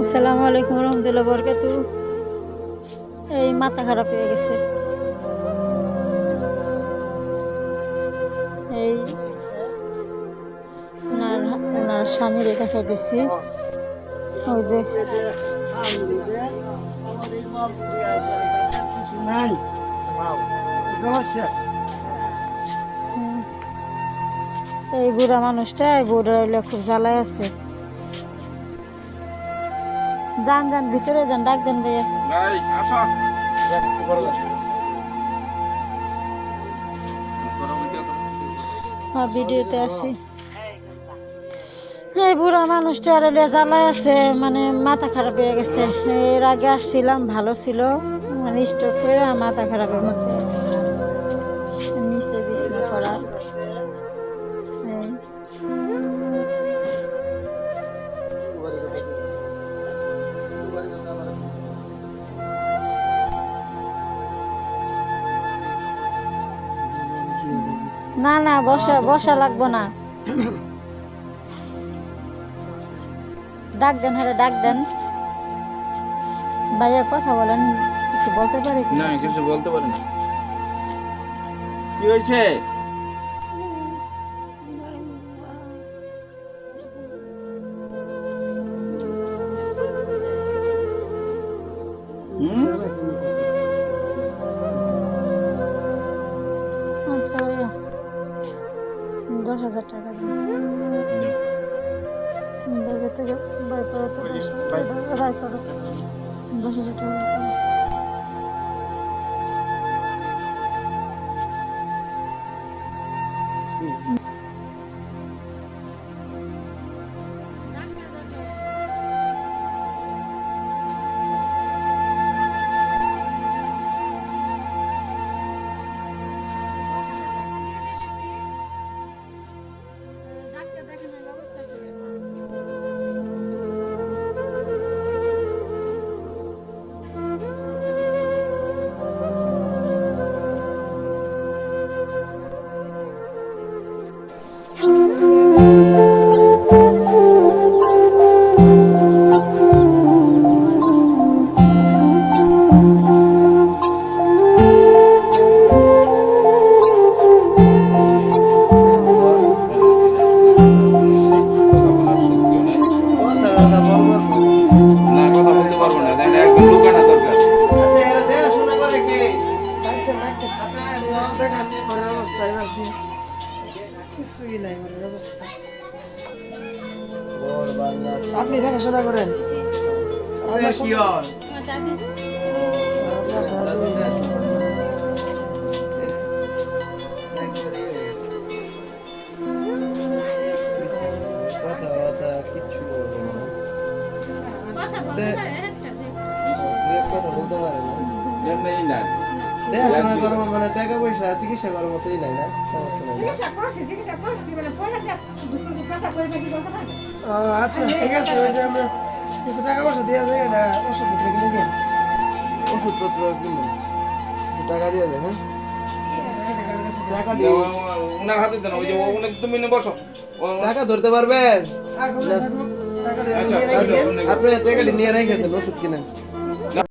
আসসালামু আলাইকুম রহমতুল্লাহ বরকাত এই মাথা খারাপ হয়ে গেছে। এই ওনার স্বামীরে দেখাইতেছি। ওই যে হুম, এই বুড়া মানুষটা এই বুড়া হইলে খুব জ্বালায় আছে। যান যান ভিতরে যান ডাক দেন ভাইয়া। ভিডিওতে আছি। এই বুড়া মানুষটা আর জ্বালায় আছে মানে মাথা খারাপ হয়ে গেছে। এর আগে আসছিলাম ভালো ছিল। মানে স্টক করে মাথা খারাপের গেছে। নিচে বিছনা করা না না, বসা বসা লাগবো না ডাক দেন হ্যাঁ ডাক দেন ভাইয়া কথা বলেন, কিছু বলতে পারি? না, কিছু বলতে পারি না কি হয়েছে হুম? দশ হাজার টাকা দিন বাইরে থেকে বাই করে তো দশ হাজার টাকা আপনি দেখাশোনা করেন। আপনার কি হয় কথাবার্তা কিচ্ছু বলবে না। দু কথা বলতে পারে না। দেখাশোনা করব মানে টাকা পয়সা চিকিৎসা করার মতোই নাই না? সমস্যা নাই। ও, আচ্ছা ঠিক আছে ওই যে আমরা কিছু টাকা পয়সা দেওয়া যায় এটা ওষুধপত্র কিনে দিয়ে ওষুধপত্র কিনে কিছু টাকা দিয়ে দেয় হ্যাঁ? টাকা দিয়ে। ওনার হাতে দেন ওই যে ওনার তুমি নে বসো। টাকা ধরতে পারবেন? আচ্ছা, আচ্ছা, আপনি টাকাটি নিয়ে রেখেছেন ওষুধ কিনেন।